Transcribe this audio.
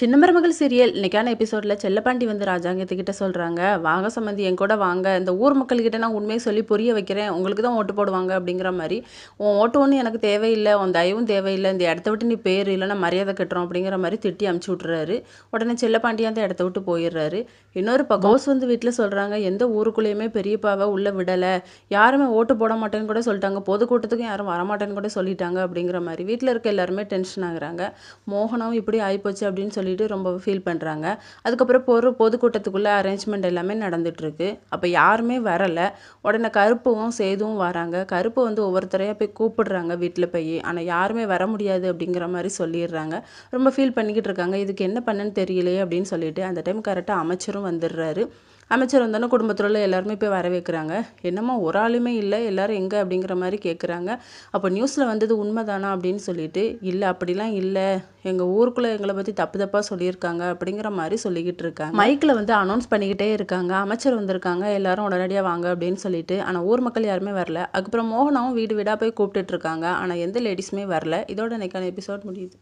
சின்ன மருமகள் சீரியல் இன்னைக்கான எபிசோடில் செல்லப்பாண்டி வந்து ராஜாங்கத்துக்கிட்ட சொல்கிறாங்க வாங்க சம்மந்தி என் கூட வாங்க. இந்த ஊர் மக்கள்கிட்ட நான் உண்மையை சொல்லி புரிய வைக்கிறேன். உங்களுக்கு தான் ஓட்டு போடுவாங்க. அப்படிங்கிற மாதிரி உன் ஓட்டு ஒன்றும் எனக்கு தேவையில்லை. உன் தயவும் தேவையில்லை. இந்த இடத்த விட்டு நீ பேர் இல்லைன்னா மரியாதை கட்டுறோம். அப்படிங்கிற மாதிரி திட்டி அமுச்சு விட்றாரு உடனே செல்லப்பாண்டி அந்த இடத்த விட்டு போயிடுறாரு. இன்னொரு பக்கம் கோஸ் வந்து வீட்டில் சொல்கிறாங்க எந்த ஊருக்குள்ளேயுமே பெரியப்பாவை உள்ளே விடலை. யாருமே ஓட்டு போட மாட்டேன்னு கூட சொல்லிட்டாங்க. பொதுக்கூட்டத்துக்கும் யாரும் வரமாட்டேன்னு கூட சொல்லிட்டாங்க. அப்படிங்கிற மாதிரி வீட்டில் இருக்க எல்லாருமே டென்ஷன் ஆகுறாங்க. மோகனம் இப்படி ஆகிப்போச்சு அப்படின்னு சொல்லி சொல்லிட்டு ரொம்ப ஃபீல் பண்ணுறாங்க அதுக்கப்புறம் பொறு பொதுக்கூட்டத்துக்குள்ளே அரேஞ்ச்மெண்ட் எல்லாமே நடந்துகிட்ருக்கு அப்போ யாருமே வரலை. உடனே கருப்பும் சேதுவும் வராங்க. கருப்பு வந்து ஒவ்வொருத்தரையாக போய் கூப்பிடுறாங்க வீட்டில் போய். ஆனால் யாருமே வர முடியாது அப்படிங்கிற மாதிரி சொல்லிடுறாங்க. ரொம்ப ஃபீல் பண்ணிக்கிட்டு இருக்காங்க. இதுக்கு என்ன பண்ணன்னு தெரியலையே அப்படின்னு சொல்லிட்டு அந்த டைம் கரெக்டாக அமைச்சரும் வந்துடுறாரு. அமைச்சர் வந்தோன்னே குடும்பத்தில் உள்ள எல்லாருமே போய் வர வைக்கிறாங்க. என்னமோ ஒரு ஆளுமே இல்லை எல்லாரும் எங்கே அப்படிங்கிற மாதிரி கேட்குறாங்க அப்போ நியூஸில் வந்தது உண்மைதானா அப்படின்னு சொல்லிட்டு இல்லை அப்படிலாம் இல்லை. எங்கள் ஊருக்குள்ளே எங்களை பற்றி தப்பு தப்பாக சொல்லியிருக்காங்க அப்படிங்கிற மாதிரி சொல்லிக்கிட்டு இருக்காங்க. மைக்கில் வந்து அனௌன்ஸ் பண்ணிக்கிட்டே இருக்காங்க. அமைச்சர் வந்திருக்காங்க. எல்லாரும் உடனடியாக வாங்க அப்படின்னு சொல்லிட்டு ஆனால் ஊர் மக்கள் யாருமே வரல. அதுக்கப்புறம் மோகனாவும் வீடு வீடாக போய் கூப்பிட்டுட்டு இருக்காங்க. ஆனால் எந்த லேடிஸுமே வரல. இதோட இன்னைக்கான எபிசோட் முடியுது.